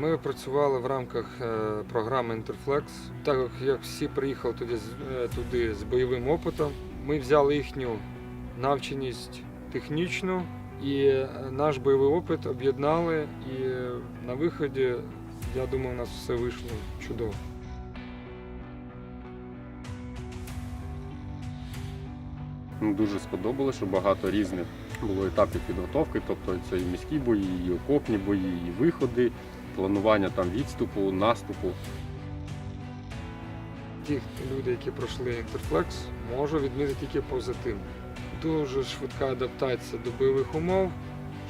Ми працювали в рамках е, програми Interflex. Так як всі приїхали туди, е, туди з бойовим опитом, ми взяли їхню навченість технічну і е, наш бойовий опит об'єднали. І на виході, я думаю, у нас все вийшло чудово. Ну, Дуже сподобалося, що багато різних було етапів підготовки, тобто це і міські бої, і окопні бої, і виходи, планування там відступу, наступу. Ті люди, які пройшли Interflex, можу відмітити тільки позитивно. Дуже швидка адаптація до бойових умов,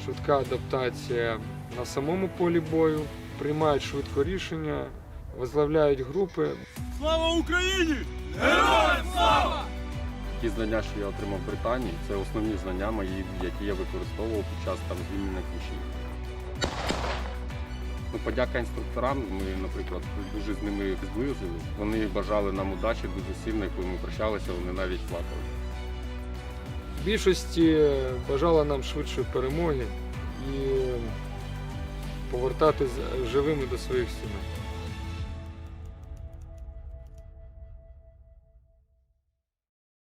швидка адаптація на самому полі бою, приймають швидко рішення, возглавляють групи. Слава Україні! Ті знання, що я отримав в Британії, це основні знання мої, які я використовував під час там звільнення ключів. Ну, подяка інструкторам. Ми, наприклад, дуже з ними зблизились. Вони бажали нам удачі дуже сильно, і коли ми прощалися, вони навіть плакали. Більшості бажала нам швидшої перемоги і повертатись живими до своїх сімей.